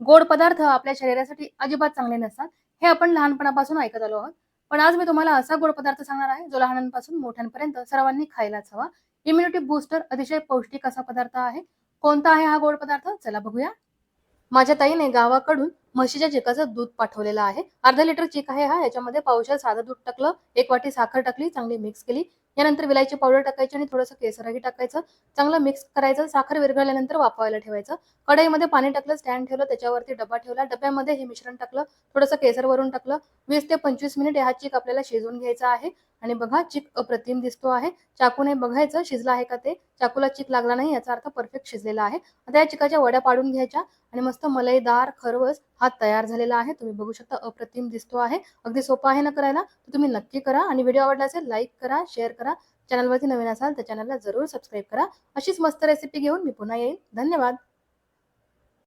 गोड पदार्थ आपल्या शरीरासाठी अजिबात चांगले नसतात हे आपण लहानपणापासून ऐकत आलो आहोत. पण आज मी तुम्हाला असा गोड पदार्थ सांगणार आहे जो लहानांपासून मोठ्यांपर्यंत सर्वांनी खायलाच हवा. इम्युनिटी बूस्टर अतिशय पौष्टिक असा पदार्थ आहे. कोणता आहे हा गोड पदार्थ? चला बघूया. माझ्या ताईने गावाकडून म्हशीच्या चिकाचं दूध पाठवलेलं आहे. अर्धा लिटर चिक आहे हा याच्यामध्ये पावशेर साधं दूध टाकलं एक वाटी साखर टाकली चांगली मिक्स केली. यानंतर विलायची पावडर टाकायची आणि थोडंसं केसरही टाकायचं. चांगलं मिक्स करायचं. साखर विरघळल्यानंतर वाफवायला ठेवायचं. कढईमध्ये पाणी टाकलं स्टँड ठेवलं त्याच्यावरती डबा ठेवला. डब्यामध्ये हे मिश्रण टाकलं थोडंसं केसर वरून टाकलं. वीस ते पंचवीस मिनिट हा चिक आपल्याला शिजवून घ्यायचा आहे. आणि बघा चिक अप्रतिम दिसतो आहे. चाकूने बघायचं शिजला आहे का ते? चाकूला चिक लागला नाही याचा अर्थ परफेक्ट शिजलेला आहे. आता या चिकाच्या वड्या पाडून घ्यायच्या. आणि मस्त मलईदार खरवस हा तयार झालेला आहे. तुम्ही बघू शकता अप्रतिम दिसतो आहे. अगदी सोपा आहे ना करायला? तर तुम्ही नक्की करा. आणि व्हिडिओ आवडला असेल लाईक करा शेअर करा. चॅनलवरती नवीन असाल तर चॅनलला जरूर सबस्क्राईब करा. अशीच मस्त रेसिपी घेऊन मी पुन्हा येईन. धन्यवाद.